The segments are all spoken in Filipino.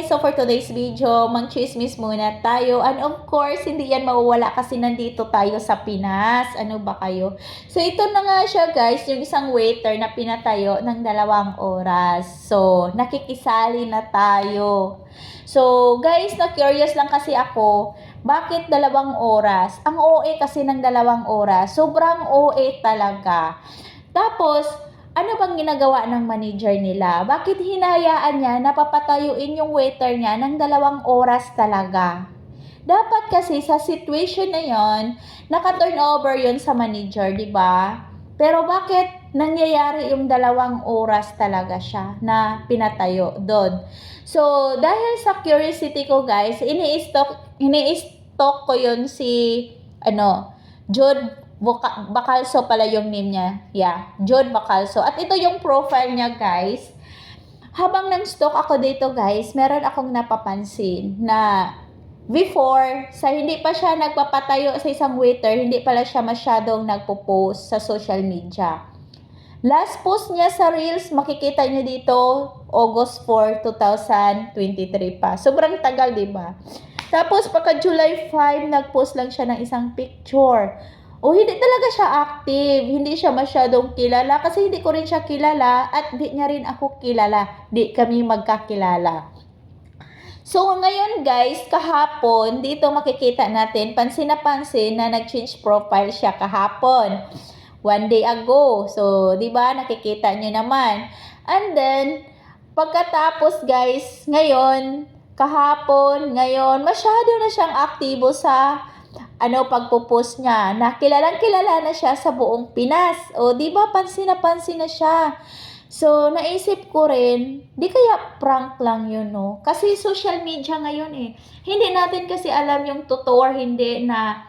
guys, so for today's video, mang-chismis muna tayo. And of course, hindi yan mawawala kasi nandito tayo sa Pinas. Ano ba kayo? So ito na nga siya guys, yung isang waiter na pinatayo ng dalawang oras. So, nakikisali na tayo. So, guys, na-curious lang kasi ako, bakit dalawang oras? Ang OA kasi ng dalawang oras, sobrang OA talaga. Tapos, ano bang ginagawa ng manager nila? Bakit hinayaan niya na papatayuin yung waiter niya ng dalawang oras talaga? Dapat kasi sa situation na yon, naka-turn over yon sa manager, di ba? Pero bakit nangyayari yung dalawang oras talaga siya na pinatayo doon? So, dahil sa curiosity ko guys, ini-stalk, ini-stalk ko yon si, ano, Jude Boca- Bacalso pala yung name niya. Yeah, Jude Bacalso. At ito yung profile niya guys. Habang nang stalk ako dito guys, meron akong napapansin na before, sa hindi pa siya nagpapatayo sa isang waiter, hindi pala siya masyadong nagpo-post sa social media. Last post niya sa Reels, makikita niyo dito, August 4, 2023 pa. Sobrang tagal, di ba? Tapos, pagka July 5, nag-post lang siya ng isang picture. O, hindi talaga siya active. Hindi siya masyadong kilala kasi hindi ko rin siya kilala at di niya rin ako kilala. Di kami magkakilala. So, ngayon guys, kahapon, dito makikita natin, pansin na pansin na nag-change profile siya kahapon. One day ago. So, di ba, nakikita nyo naman. And then, pagkatapos guys, ngayon, kahapon, ngayon, masyado na siyang aktibo sa ano pagpo-post niya. Na kilalang kilala na siya sa buong Pinas. O, di ba, pansin na pansin na siya. So, naisip ko rin, di kaya prank lang yun, no? Kasi social media ngayon eh. Hindi natin kasi alam yung totoo or hindi na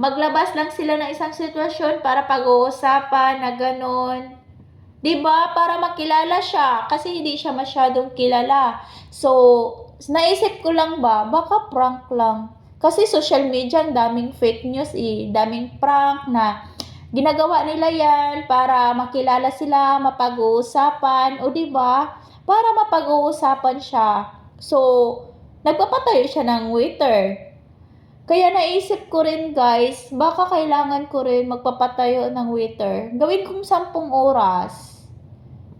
maglabas lang sila ng isang sitwasyon para pag-uusapan na ganon. 'Di ba? Para makilala siya kasi hindi siya masyadong kilala. So, naisip ko lang ba, baka prank lang. Kasi social media, ang daming fake news eh, daming prank na ginagawa nila yan para makilala sila, mapag-uusapan, o ba? Para mapag-uusapan siya. So, nagpapatayo siya ng waiter. Kaya naisip ko rin guys, baka kailangan ko rin magpapatayo ng waiter. Gawin kong 10 oras.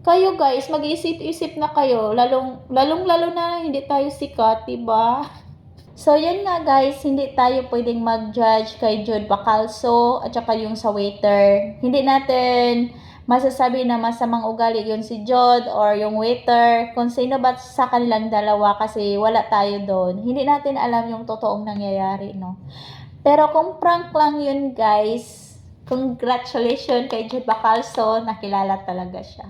Kayo guys, mag-isip-isip na kayo, lalong lalong lalo na hindi tayo sikat, 'di ba? So, yan nga guys, hindi tayo pwedeng mag-judge kay Jude Bacalso at saka yung sa waiter. Hindi natin masasabi na masamang ugali yun si Jude or yung waiter, kung sino ba sa kanilang dalawa kasi wala tayo doon. Hindi natin alam yung totoong nangyayari, no? Pero kung prank lang yun guys, congratulations kay Jude Bacalso, nakilala talaga siya.